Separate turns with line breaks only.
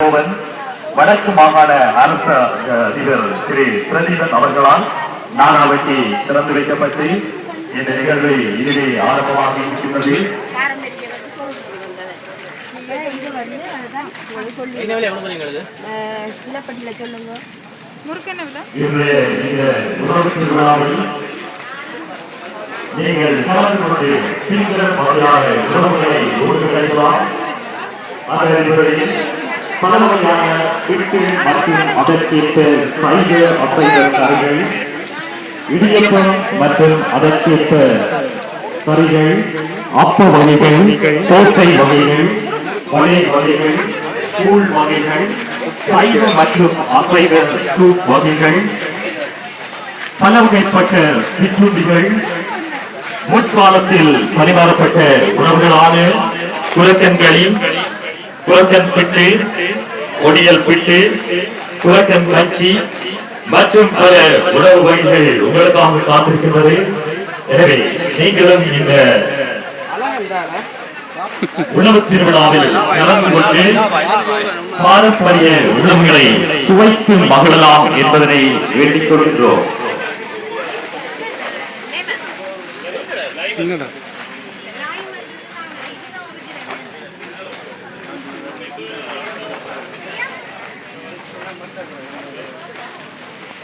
கோவன் வடக்கு மாகாண அரச அதிபர் திரு பிரதீபன் அவர்களால் நானாவட்டி திறந்து வைக்கப்பட்டு இந்த நிகழ்வை இதுவே ஆரம்பமாக இருக்கின்றது.
நீங்கள்
கலந்து கொண்டு கிடைக்கலாம் அதன் அடிப்படையில் பல வகையான பிட்டு மற்றும் அதற்கேற்ற சைவ அசைவ கறிகள் இடியப்பம் மற்றும் அதற்கேற்ப கறிகள் அப்ப வகைகள் தோசை வகைகள் வலை வகைகள் கூழ் வகைகள் சைவ மற்றும் அசைவ சூப் வகைகள் பல வகைப்பட்ட சிற்றுண்டிகள் முற்காலத்தில் பரிமாறப்பட்ட உணவுகளான குலக்கன்களி குலக்கன் பிட்டு ஒடியல் பிட்டு குலக்கன் கஞ்சி மற்றும் பல உணவு வகைகள் உங்களுக்காக காத்திருக்கின்றது. எனவே நீங்களும் இந்த உணவு திருவிழாவில் கலந்து கொண்டு பாரம்பரிய உணவுகளை சுவைத்து மகிழலாம் என்பதனை வேண்டிக் கொள்கின்றோம்.
ગરમ બંધ કરો